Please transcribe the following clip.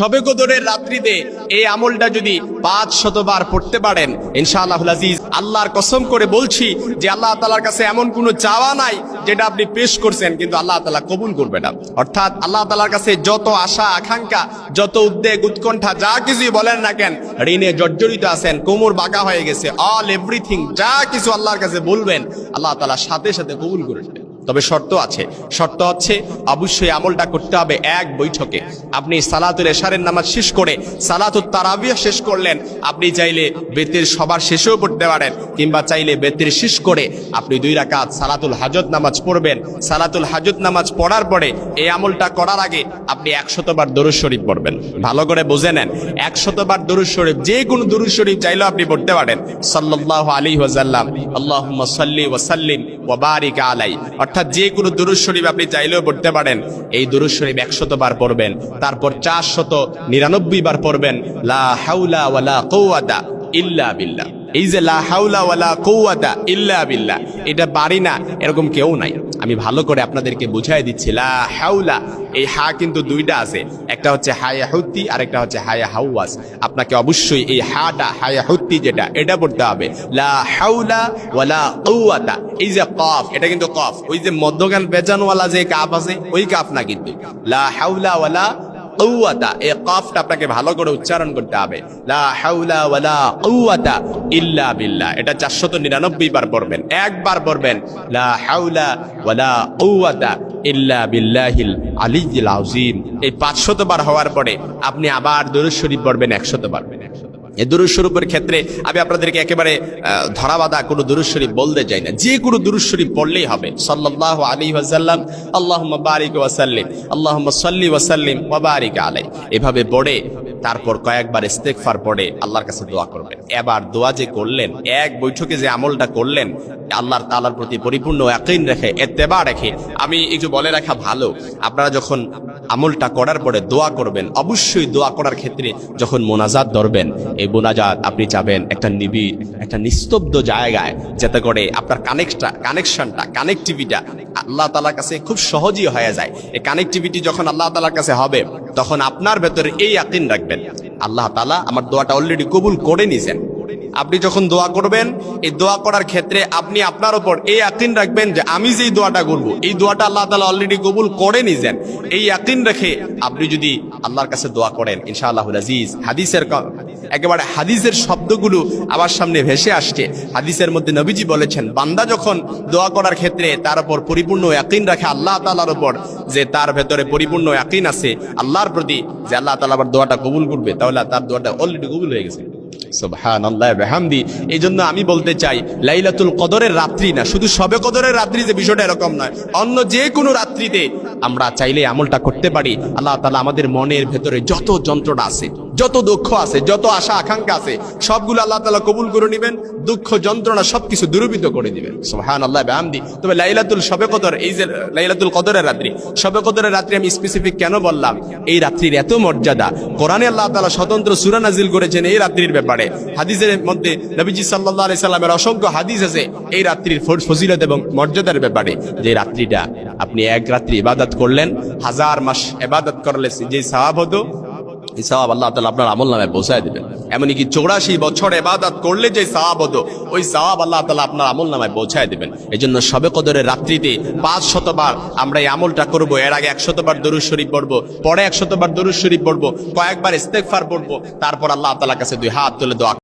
সবে কদরের রাত্রিতে এই আমলটা যদি পাঁচ শতবার পড়তে পারেন ইনশাআল্লাহ আজিজ, আল্লাহর কসম করে বলছি যে আল্লাহ তালার কাছে এমন কোনো চাওয়া নাই যেটা আপনি পেশ করছেন, কিন্তু আল্লাহ তালা কবুল করবে না। অর্থাৎ আল্লাহ তালার কাছে যত আশা, আকাঙ্ক্ষা, যত উদ্বেগ, উৎকণ্ঠা, যা কিছুই বলেন না কেন, ঋণে জর্জরিত আছেন, কোমর বাঁকা হয়ে গেছে অল এভরিথিং যা কিছু আল্লাহর কাছে বলবেন, আল্লাহ তালা সাথে সাথে কবুল করে তবে শর্ত আছে। শর্ত হচ্ছে অবশ্যই আমলটা করতে হবে এক বৈঠকে। আপনি সালাতুল এশারের নামাজ শেষ করে সালাতুল তারাবিয়া শেষ করলেন, আপনি চাইলে বেতের সবার শেষেও পড়তে পারেন কিংবা চাইলে বেতের শেষ করে আপনি দুই রাকাত সালাতুল হাজত নামাজ পড়বেন। সালাতুল হাজত নামাজ পড়ার পরে এই আমলটা করার আগে আপনি একশতবার দরুদ শরীফ পড়বেন। ভালো করে বুঝে নেন, একশতবার দরুদ শরীফ, যে কোনো দরুদ শরীফ চাইলেও আপনি পড়তে পারেন। সাল্লাল্লাহু আলাইহি ওয়াসাল্লাম, আল্লাহুম্মা সাল্লি ওয়া সাল্লিম ওয়া বারিক আলাই। অর্থাৎ যে কোনো দুরুদ শরীফ আপনি চাইলেও পড়তে পারেন। এই দুরুদ শরীফ একশত বার পড়বেন, তারপর চারশত নিরানব্বই বার পড়বেন, লা হাউলা ওয়ালা কৌয়াতা ইল্লা বিল্লাহ। এই যে লা ইল্লা বিল্লাহ, এটা পারি না, এরকম কেউ নাই। আমি ভালো করে আপনাদেরকে বুঝাই দিচ্ছি, লা এই হা কিন্তু দুইটা আছে, একটা হচ্ছে হায়া হুত্তি আর একটা হচ্ছে হায়া হাউয়াস আপনাকে অবশ্যই এই হাটা, হায়া হুত্তি যেটা, এটা পড়তে হবে। লা এই যে কফ, এটা কিন্তু কফ। ওই যে মধ্যগান বেজানওয়ালা যে কাপ আছে, ওই কাপ না কিন্তু। লা ওয়ালা এ আপনাকে ভালো করে উচ্চারণ করতে হবে। লা হাউলা ওয়ালা ইল্লা বিল্লাহ। এটা চারশত নিরানব্বই বার পড়বেন, একবার পড়বেন। হাউলা ওয়ালা ইল্লা বিল্লাহিল আযীম। এই 500 বার হওয়ার পরে আপনি আবার দরুদ পড়বেন 100 বার। এই দুরুস্বরূপের ক্ষেত্রে আমি আপনাদেরকে একেবারে ধরা ধরাবাধা কোনো দুরুস্বরী বলতে চাই না। যে কোনো দুরুস্বরী পড়লেই হবে। সাল্লাহ আলী ওয়াসাল্লাম আল্লাহ বারিক ওয়াসাল্লিম আল্লাহ সাল্লি ওয়াসাল্লিম ওয়াবারিক বারিক আলাই এভাবে পড়ে তারপর কয়েকবার ইস্তেগফার পড়ে আল্লাহর কাছে দোয়া করবেন। এবার দোয়া যে করলেন, এক বৈঠকে যে আমলটা করলেন, আল্লাহর তালার প্রতি পরিপূর্ণ ইয়াকিন রেখে, এত্তেবা রেখে, আমি একটু বলে রাখা ভালো, আপনারা যখন আমলটা করার পরে দোয়া করবেন, অবশ্যই দোয়া করার ক্ষেত্রে যখন মোনাজাত ধরবেন, এই মোনাজাত আপনি চাবেন একটা নিবিড়, একটা নিস্তব্ধ জায়গায়, যাতে করে আপনার কানেক্টটা কানেকশনটা কানেক্টিভিটা আল্লাহ তালার কাছে খুব সহজই হয়ে যায়। এই কানেক্টিভিটি যখন আল্লাহ তালার কাছে হবে তখন আপনার ভেতরে এই আকিন রাখবেন। আল্লাহ তালা আমার দোয়াটা অলরেডি কবুল করে নিছেন। আপনি যখন দোয়া করবেন, এই দোয়া করার ক্ষেত্রে আপনি আপনার উপর এই আকিন রাখবেন যে আমি যেই দোয়াটা করব, এই দোয়াটা আল্লাহ তালা অলরেডি কবুল করে নিছেন। এই আকিন রেখে আপনি যদি আল্লাহর কাছে দোয়া করেন ইনশাআল্লাহ আজিজ, হাদিসের একেবারে হাদিসের শব্দগুলো আমার সামনে ভেসে আসছে। হাদিসের মধ্যে নবীজি বলেছেন, বান্দা যখন দোয়া করার ক্ষেত্রে তার উপর পরিপূর্ণ ইয়াকিন রাখে আল্লাহ তালার উপর, যে তার ভেতরে পরিপূর্ণ ইয়াকিন আছে আল্লাহর প্রতি, যে আল্লাহ তালা আবার দোয়াটা কবুল করবে, তাহলে তার দোয়াটা অলরেডি কবুল হয়ে গেছে। এই জন্য আমি বলতে চাই, লাইলাতুল কদরের রাত্রি না, শুধু সবে কদরের রাত্রি যে বিষয়টা এরকম নয়, অন্য যে কোনো রাত্রিতে আমরা চাইলে আমলটা করতে পারি। আল্লাহ তালা আমাদের মনের ভেতরে যত যন্ত্রণা আছে যত দুঃখ আছে, যত আশা, আকাঙ্ক্ষা আছে, সবগুলো আল্লাহ তাআলা কবুল করে নেবেন, দুঃখ, যন্ত্রণা সবকিছু দূরীভূত করে দিবেন। সুবহানাল্লাহ, বিহামদি। তবে লাইলাতুল সবে কদর, এই যে লাইলাতুল কদরের রাত্রি সবে কদরের রাত্রি আমি স্পেসিফিক কেন বললাম? এই রাত্রির এত মর্যাদা। কোরআনে আল্লাহ তাআলা স্বতন্ত্র সুরা নাজিল করেছেন এই রাত্রির ব্যাপারে। হাদিসের মধ্যে নবীজি সাল্লাল্লাহু আলাইহি সাল্লামের অসংখ্য হাদিস আছে এই রাত্রির ফজিলত এবং মর্যাদার ব্যাপারে। যে রাত্রিটা আপনি এক রাত্রি ইবাদত করলেন, হাজার মাস ইবাদত করলে যে সওয়াব হতো এই সাহাব আল্লাহ তালা আপনার আমল নামে পৌঁছায় দিবেন। এমনকি চৌরাশি বছর এবাদাত করলে যে সাহাব হতো, ওই সাহাব আল্লাহ তালা আপনার আমল নামায় পৌঁছায় দেবেন। এই জন্য সবে কদরের রাত্রিতে পাঁচ শতবার আমরা এই আমলটা করব। এর আগে একশতবার দরুদ শরীফ পড়ব, পরে একশতবার দরুদ শরীফ পড়ব, কয়েকবার ইস্তেকফার পড়ব, তারপর আল্লাহ তালার কাছে দুই হাত তুলে দোয়া